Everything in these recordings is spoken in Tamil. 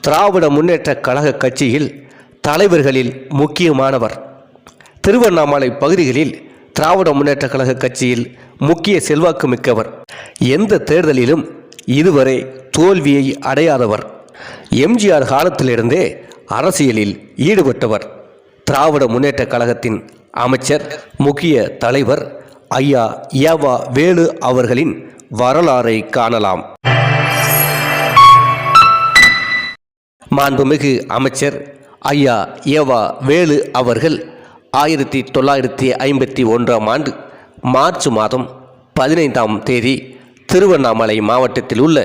திராவிட முன்னேற்ற கழக கட்சியில் தலைவர்களில் முக்கியமானவர். திருவண்ணாமலை பகுதிகளில் திராவிட முன்னேற்ற கழக கட்சியில் முக்கிய செல்வாக்கு மிக்கவர் எந்த தேர்தலிலும் இதுவரை தோல்வியை அடையாதவர். எம்ஜிஆர் காலத்திலிருந்தே அரசியலில் ஈடுபட்டவர். திராவிட முன்னேற்ற கழகத்தின் அமைச்சர் முக்கிய தலைவர் ஐயா ஏவா வேலு அவர்களின் வரலாறை காணலாம். மாண்புமிகு அமைச்சர் ஐயா ஏவா வேலு அவர்கள் ஆயிரத்தி தொள்ளாயிரத்தி ஐம்பத்தி ஒன்றாம் ஆண்டு மார்ச் மாதம் பதினைந்தாம் தேதி திருவண்ணாமலை மாவட்டத்தில் உள்ள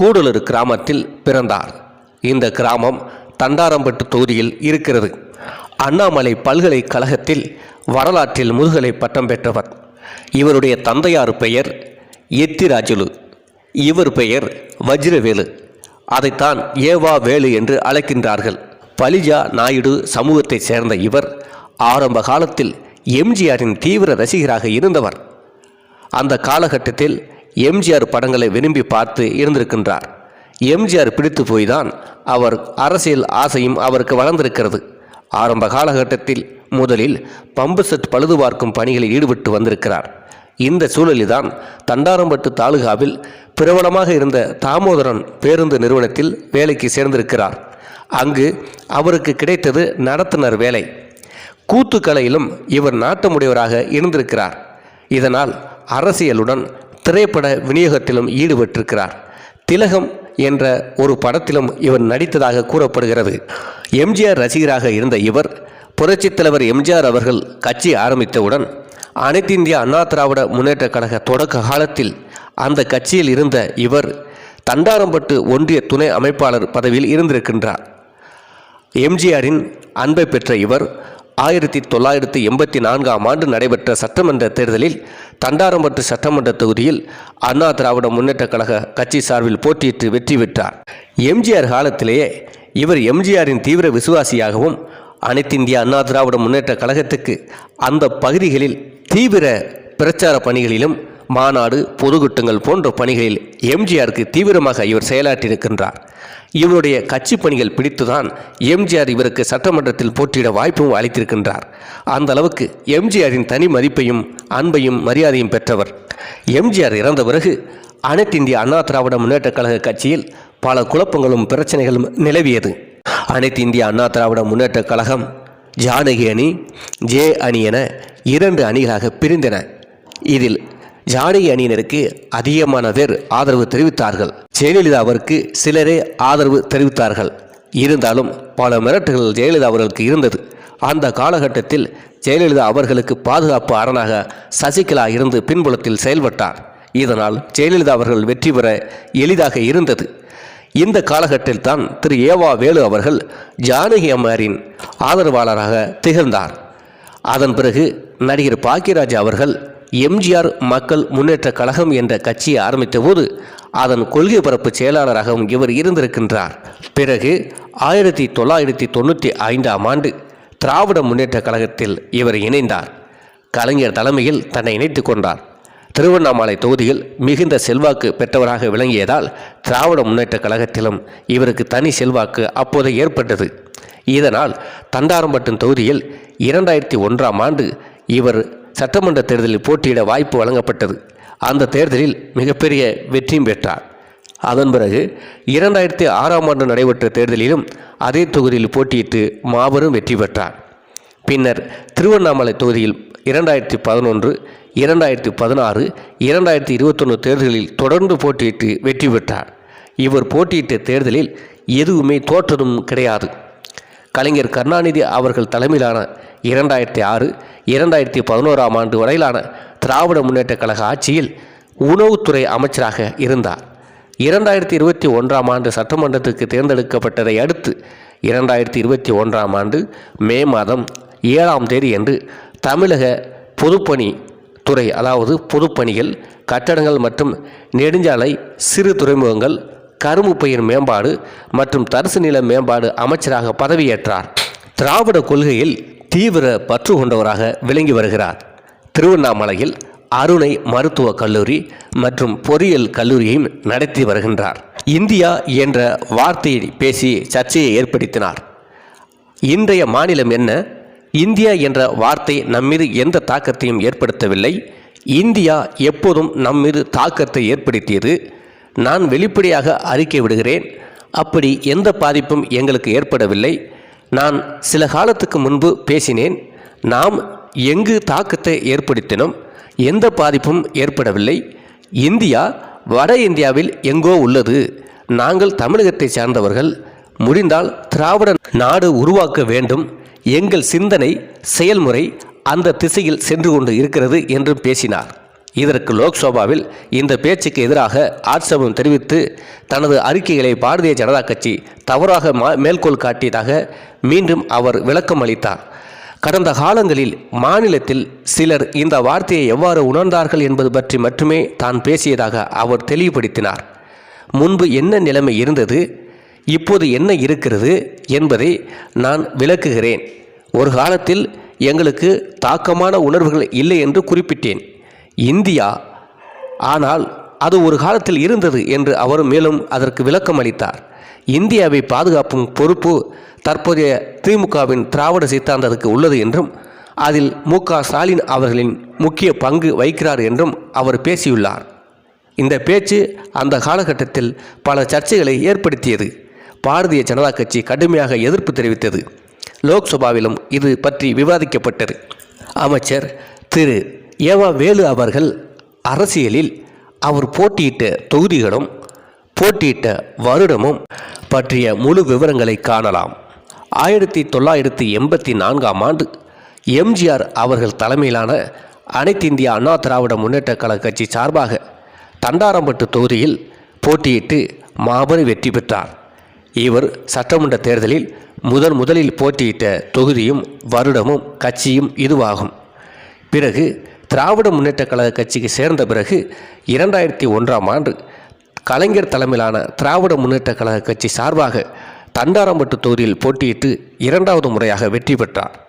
கூடலூர் கிராமத்தில் பிறந்தார். இந்த கிராமம் தண்டாரம்பட்டு தொகுதியில் இருக்கிறது. அண்ணாமலை பல்கலைக்கழகத்தில் வரலாற்றில் முதுகலை பட்டம் பெற்றவர். இவருடைய தந்தையார் பெயர் எத்திராஜுலு. இவர் பெயர் வஜ்ரவேலு. அதைத்தான் ஏவா வேலு என்று அழைக்கின்றார்கள். பலிஜா நாயுடு சமூகத்தைச் சேர்ந்த இவர் ஆரம்ப காலத்தில் எம்ஜிஆரின் தீவிர ரசிகராக இருந்தவர். அந்த காலகட்டத்தில் எம்ஜிஆர் படங்களை விரும்பி பார்த்து இருந்திருக்கின்றார். எம்ஜிஆர் பிடித்து போய்தான் அவர் அரசியல் ஆசையும் அவருக்கு வளர்ந்திருக்கிறது. ஆரம்ப காலகட்டத்தில் முதலில் பம்பு செட் பழுது பார்க்கும் பணிகளில் ஈடுபட்டு வந்திருக்கிறார். இந்த சூழலில்தான் தண்டாரம்பட்டு தாலுகாவில் பிரபலமாக இருந்த தாமோதரன் பேருந்து நிறுவனத்தில் வேலைக்கு சேர்ந்திருக்கிறார். அங்கு அவருக்கு கிடைத்தது நடத்துனர் வேலை. கூத்துக்கலையிலும் இவர் நாட்டமுடையவராக இருந்திருக்கிறார். இதனால் அரசியலுடன் திரைப்பட விநியோகத்திலும் ஈடுபட்டிருக்கிறார். திலகம் என்ற ஒரு படத்திலும் இவர் நடித்ததாக கூறப்படுகிறது. எம்ஜிஆர் ரசிகராக இருந்த இவர் புரட்சித் தலைவர் எம்ஜிஆர் அவர்கள் கட்சி ஆரம்பித்தவுடன் அனைத்து இந்திய அண்ணா திராவிட முன்னேற்ற கழக தொடக்க காலத்தில் அந்த கட்சியில் இருந்த இவர் தண்டாரம்பட்டு ஒன்றிய துணை அமைப்பாளர் பதவியில் இருந்திருக்கின்றார். எம்ஜிஆரின் அன்பை பெற்ற இவர் ஆயிரத்தி தொள்ளாயிரத்தி எண்பத்தி நான்காம் ஆண்டு நடைபெற்ற சட்டமன்ற தேர்தலில் தண்டாரம்பட்டு சட்டமன்ற தொகுதியில் அண்ணா திராவிட முன்னேற்ற கழக கட்சி சார்பில் போட்டியிட்டு வெற்றி பெற்றார். எம்ஜிஆர் காலத்திலேயே இவர் எம்ஜிஆரின் தீவிர விசுவாசியாகவும் அனைத்து இந்திய அண்ணா திராவிட முன்னேற்ற கழகத்துக்கு அந்த பகுதிகளில் தீவிர பிரச்சார பணிகளிலும் மாநாடு பொதுக்கூட்டங்கள் போன்ற பணிகளில் எம்ஜிஆருக்கு தீவிரமாக இவர் செயலாற்றியிருக்கின்றார். இவருடைய கட்சி பணிகள் பிடித்துதான் எம்ஜிஆர் இவருக்கு சட்டமன்றத்தில் போட்டியிட வாய்ப்பும் அளித்திருக்கின்றார். அந்த அளவுக்கு எம்ஜிஆரின் தனி மதிப்பையும் அன்பையும் மரியாதையும் பெற்றவர். எம்ஜிஆர் இறந்த பிறகு அனைத்து இந்திய அண்ணா திராவிட முன்னேற்றக் கழக கட்சியில் பல குழப்பங்களும் பிரச்சனைகளும் நிலவியது. அனைத்து இந்திய அண்ணா திராவிட முன்னேற்றக் கழகம் ஜானகி அணி ஜே அணி என இரண்டு அணிகளாக பிரிந்தன. இதில் ஜானகி அணியினருக்கு அதிகமான பேர் ஆதரவு தெரிவித்தார்கள். ஜெயலலிதா அவருக்கு சிலரே ஆதரவு தெரிவித்தார்கள். இருந்தாலும் பல மிரட்டுகள் ஜெயலலிதா அவர்களுக்கு இருந்தது. அந்த காலகட்டத்தில் ஜெயலலிதா அவர்களுக்கு பாதுகாப்பு அரணாக சசிகலா இருந்து பின்புலத்தில் செயல்பட்டார். இதனால் ஜெயலலிதா அவர்கள் வெற்றி பெற எளிதாக இருந்தது. இந்த காலகட்டத்தில் தான் திரு ஏவா வேலு அவர்கள் ஜானகி அம்மாரின் ஆதரவாளராக திகழ்ந்தார். அதன் பிறகு நடிகர் பாக்கியராஜ் அவர்கள் எம்ஜிஆர் மக்கள் முன்னேற்ற கழகம் என்ற கட்சியை ஆரம்பித்தபோது அதன் கொள்கை பரப்பு செயலாளராகவும் இவர் இருந்திருக்கின்றார். பிறகு ஆயிரத்தி தொள்ளாயிரத்தி தொண்ணூற்றி ஐந்தாம் ஆண்டு திராவிட முன்னேற்ற கழகத்தில் இவர் இணைந்தார். கலைஞர் தலைமையில் தன்னை இணைத்து கொண்டார். திருவண்ணாமலை தொகுதியில் மிகுந்த செல்வாக்கு பெற்றவராக விளங்கியதால் திராவிட முன்னேற்ற கழகத்திலும் இவருக்கு தனி செல்வாக்கு அப்போது ஏற்பட்டது. இதனால் தண்டாரம்பட்டம் தொகுதியில் இரண்டாயிரத்தி ஒன்றாம் ஆண்டு இவர் சட்டமன்ற தேர்தலில் போட்டியிட வாய்ப்பு வழங்கப்பட்டது. அந்த தேர்தலில் மிகப்பெரிய வெற்றியும் பெற்றார். அதன் பிறகு இரண்டாயிரத்தி ஆறாம் ஆண்டு நடைபெற்ற தேர்தலிலும் அதே தொகுதியில் போட்டியிட்டு மாபெரும் வெற்றி பெற்றார். பின்னர் திருவண்ணாமலை தொகுதியில் இரண்டாயிரத்தி பதினொன்று இரண்டாயிரத்தி பதினாறு இரண்டாயிரத்தி இருபத்தொன்று தேர்தலில் தொடர்ந்து போட்டியிட்டு வெற்றி பெற்றார். இவர் போட்டியிட்ட தேர்தலில் எதுவுமே தோற்றதும் கிடையாது. கலைஞர் கருணாநிதி அவர்கள் தலைமையிலான இரண்டாயிரத்தி ஆறு இரண்டாயிரத்தி பதினோராம் ஆண்டு வரையிலான திராவிட முன்னேற்றக் கழக ஆட்சியில் உணவுத்துறை அமைச்சராக இருந்தார். இரண்டாயிரத்தி இருபத்தி ஒன்றாம் ஆண்டு சட்டமன்றத்துக்கு தேர்ந்தெடுக்கப்பட்டதை அடுத்து இரண்டாயிரத்தி இருபத்தி ஒன்றாம் ஆண்டு மே மாதம் ஏழாம் தேதி அன்று தமிழக பொதுப்பணி துறை அதாவது பொதுப்பணிகள் கட்டடங்கள் மற்றும் நெடுஞ்சாலை சிறு துறைமுகங்கள் கரும்பு பயிர் மேம்பாடு மற்றும் தரிசு நில மேம்பாடு அமைச்சராக பதவியேற்றார். திராவிட கொள்கையில் தீவிர பற்று கொண்டவராக விளங்கி வருகிறார். திருவண்ணாமலையில் அருணை மருத்துவக் கல்லூரி மற்றும் பொறியியல் கல்லூரியையும் நடத்தி வருகின்றார். இந்தியா என்ற வார்த்தையை பேசி சர்ச்சையை ஏற்படுத்தினார். இன்றைய மாநிலம் என்ன? இந்தியா என்ற வார்த்தை நம்மீது எந்த தாக்கத்தையும் ஏற்படுத்தவில்லை. இந்தியா எப்போதும் நம்மீது தாக்கத்தை ஏற்படுத்தியது. நான் வெளிப்படையாக அறிக்கை விடுகிறேன். அப்படி எந்த பாதிப்பும் எங்களுக்கு ஏற்படவில்லை. நான் சில காலத்துக்கு முன்பு பேசினேன். நாம் எங்கு தாக்கத்தை ஏற்படுத்தினோம்? எந்த பாதிப்பும் ஏற்படவில்லை. இந்தியா வட இந்தியாவில் எங்கோ உள்ளது. நாங்கள் தமிழகத்தை சார்ந்தவர்கள். முடிந்தால் திராவிட நாடு உருவாக்க வேண்டும். எங்கள் சிந்தனை செயல்முறை அந்த திசையில் சென்று கொண்டு இருக்கிறது என்றும் பேசினார். இதற்கு லோக்சபாவில் இந்த பேச்சுக்கு எதிராக ஆட்சேபம் தெரிவித்து தனது அறிக்கைகளை பாரதிய ஜனதா கட்சி தவறாக மா மேற்கோள் காட்டியதாக மீண்டும் அவர் விளக்கம் அளித்தார். கடந்த காலங்களில் மாநிலத்தில் சிலர் இந்த வார்த்தையை எவ்வாறு உணர்ந்தார்கள் என்பது பற்றி மட்டுமே தான் பேசியதாக அவர் தெளிவுபடுத்தினார். முன்பு என்ன நிலைமை இருந்தது இப்போது என்ன இருக்கிறது என்பதை நான் விளக்குகிறேன். ஒரு காலத்தில் எங்களுக்கு தாக்கமான உணர்வுகள் இல்லை என்று குறிப்பிட்டேன். இந்தியா ஆனால் அது ஒரு காலத்தில் இருந்தது என்று அவர் மேலும் அதற்கு விளக்கம் அளித்தார். இந்தியாவை பாதுகாப்பும் பொறுப்பு தற்போதைய திமுகவின் திராவிட சித்தாந்தத்துக்கு உள்ளது என்றும் அதில் மு. க. ஸ்டாலின் அவர்களின் முக்கிய பங்கு வகிக்கிறார் என்றும் அவர் பேசியுள்ளார். இந்த பேச்சு அந்த காலகட்டத்தில் பல சர்ச்சைகளை ஏற்படுத்தியது. பாரதிய ஜனதா கட்சி கடுமையாக எதிர்ப்பு தெரிவித்தது. லோக்சபாவிலும் இது பற்றி விவாதிக்கப்பட்டது. அமைச்சர் திரு. ஏவா வேலு அவர்கள் அரசியலில் அவர் போட்டியிட்ட தொகுதிகளும் போட்டியிட்ட வருடமும் பற்றிய முழு விவரங்களை காணலாம். ஆயிரத்தி தொள்ளாயிரத்தி எண்பத்தி நான்காம் ஆண்டு எம்ஜிஆர் அவர்கள் தலைமையிலான அனைத்து இந்திய அண்ணா திராவிட முன்னேற்ற கழக கட்சி சார்பாக தண்டாரம்பட்டு தொகுதியில் போட்டியிட்டு மாபெரும் வெற்றி பெற்றார். இவர் சட்டமன்ற தேர்தலில் முதன் முதலில் போட்டியிட்ட தொகுதியும் வருடமும் கட்சியும் இதுவாகும். பிறகு திராவிட முன்னேற்ற கழக கட்சிக்கு சேர்ந்த பிறகு இரண்டாயிரத்தி ஒன்றாம் ஆண்டு கலைஞர் தலைமையிலான திராவிட முன்னேற்ற கழக கட்சி சார்பாக தண்டாரம்பட்டு தொகுதியில் போட்டியிட்டு இரண்டாவது முறையாக வெற்றி பெற்றார்.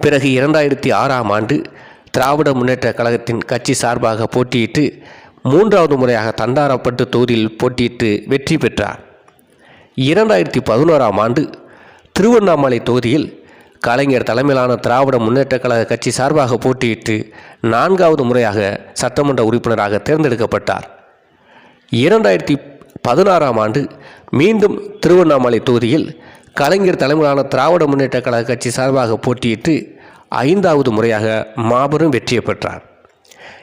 பிறகு இரண்டாயிரத்தி ஆறாம் ஆண்டு திராவிட முன்னேற்ற கழகத்தின் கட்சி சார்பாக போட்டியிட்டு மூன்றாவது முறையாக தண்டாரப்பட்டு தொகுதியில் போட்டியிட்டு வெற்றி பெற்றார். இரண்டாயிரத்தி பதினோராம் ஆண்டு திருவண்ணாமலை தொகுதியில் கலைஞர் தலைமையிலான திராவிட முன்னேற்ற கழக கட்சி சார்பாக போட்டியிட்டு நான்காவது முறையாக சட்டமன்ற உறுப்பினராக தேர்ந்தெடுக்கப்பட்டார். இரண்டாயிரத்தி பதினாறாம் ஆண்டு மீண்டும் திருவண்ணாமலை தொகுதியில் கலைஞர் தலைமையிலான திராவிட முன்னேற்ற கழக கட்சி சார்பாக போட்டியிட்டு ஐந்தாவது முறையாக மாபெரும் வெற்றியை பெற்றார்.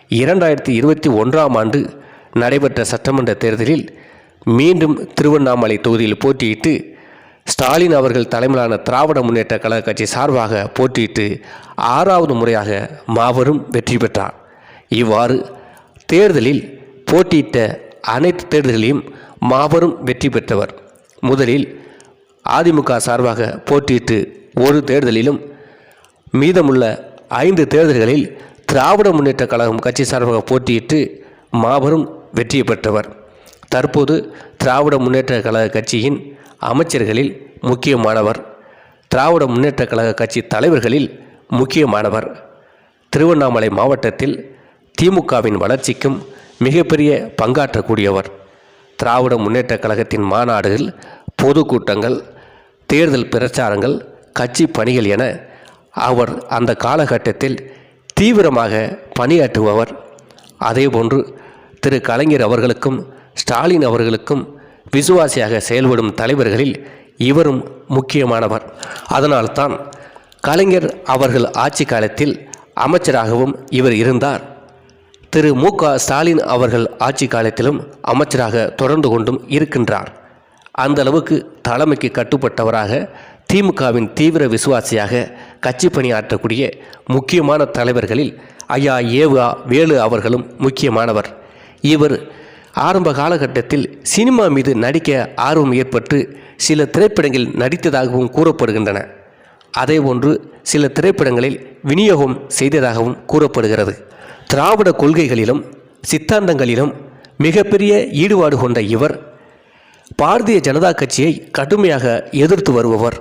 இரண்டாயிரத்தி இருபத்தி ஒன்றாம் ஆண்டு நடைபெற்ற சட்டமன்ற தேர்தலில் மீண்டும் திருவண்ணாமலை தொகுதியில் போட்டியிட்டு ஸ்டாலின் அவர்கள் தலைமையிலான திராவிட முன்னேற்ற கழக கட்சி சார்பாக போட்டியிட்டு ஆறாவது முறையாக மாபெரும் வெற்றி பெற்றார். இவ்வாறு தேர்தலில் போட்டியிட்ட அனைத்து தேர்தல்களையும் மாபெரும் வெற்றி பெற்றவர். முதலில் அதிமுக சார்பாக போட்டியிட்டு ஒரு தேர்தலிலும் மீதமுள்ள ஐந்து தேர்தல்களில் திராவிட முன்னேற்ற கழகம் கட்சி சார்பாக போட்டியிட்டு மாபெரும் வெற்றி பெற்றவர். தற்போது திராவிட முன்னேற்ற கழக கட்சியின் அமைச்சர்களில் முக்கியமானவர். திராவிட முன்னேற்ற கழக கட்சி தலைவர்களில் முக்கியமானவர். திருவண்ணாமலை மாவட்டத்தில் திமுகவின் வளர்ச்சிக்கும் மிகப்பெரிய பங்காற்றக்கூடியவர். திராவிட முன்னேற்ற கழகத்தின் மாநாடுகள் பொதுக்கூட்டங்கள் தேர்தல் பிரச்சாரங்கள் கட்சி பணிகள் என அவர் அந்த காலகட்டத்தில் தீவிரமாக பணியாற்றுபவர். அதேபோன்று திரு கலைஞர் அவர்களுக்கும் ஸ்டாலின் அவர்களுக்கும் விசுவாசியாக செயல்படும் தலைவர்களில் இவரும் முக்கியமானவர். அதனால்தான் கலைஞர் அவர்கள் ஆட்சி காலத்தில் அமைச்சராகவும் இவர் இருந்தார். திரு. மு. க. ஸ்டாலின் அவர்கள் ஆட்சி காலத்திலும் அமைச்சராக தொடர்ந்து கொண்டும் இருக்கின்றார். அந்த அளவுக்கு தலைமைக்கு கட்டுப்பட்டவராக திமுகவின் தீவிர விசுவாசியாக கட்சி பணியாற்றக்கூடிய முக்கியமான தலைவர்களில் ஐயா ஏவா வேலு அவர்களும் முக்கியமானவர். இவர் ஆரம்ப காலகட்டத்தில் சினிமா மீது நடிக்க ஆர்வம் ஏற்பட்டு சில திரைப்படங்களில் நடித்ததாகவும் கூறப்படுகின்றன. அதேபோன்று சில திரைப்படங்களில் விநியோகம் செய்ததாகவும் கூறப்படுகிறது. திராவிட கொள்கைகளிலும் சித்தாந்தங்களிலும் மிகப்பெரிய ஈடுபாடு கொண்ட இவர் பாரதிய ஜனதா கட்சியை கடுமையாக எதிர்த்து வருபவர்.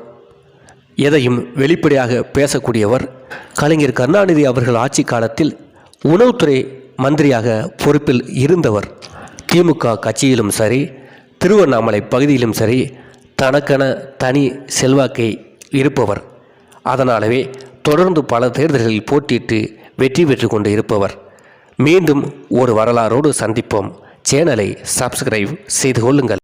எதையும் வெளிப்படையாக பேசக்கூடியவர். கலைஞர் கருணாநிதி அவர்கள் ஆட்சி காலத்தில் உணவுத்துறை மந்திரியாக பொறுப்பில் இருந்தவர். திமுக கட்சியிலும் சரி திருவண்ணாமலை பகுதியிலும் சரி தனக்கென தனி செல்வாக்கை இருப்பவர். அதனாலவே தொடர்ந்து பல தேர்தல்களில் போட்டியிட்டு வெற்றி பெற்று கொண்டு இருப்பவர். மீண்டும் ஒரு வரலாறோடு சந்திப்போம். சேனலை சப்ஸ்கிரைப் செய்து கொள்ளுங்கள்.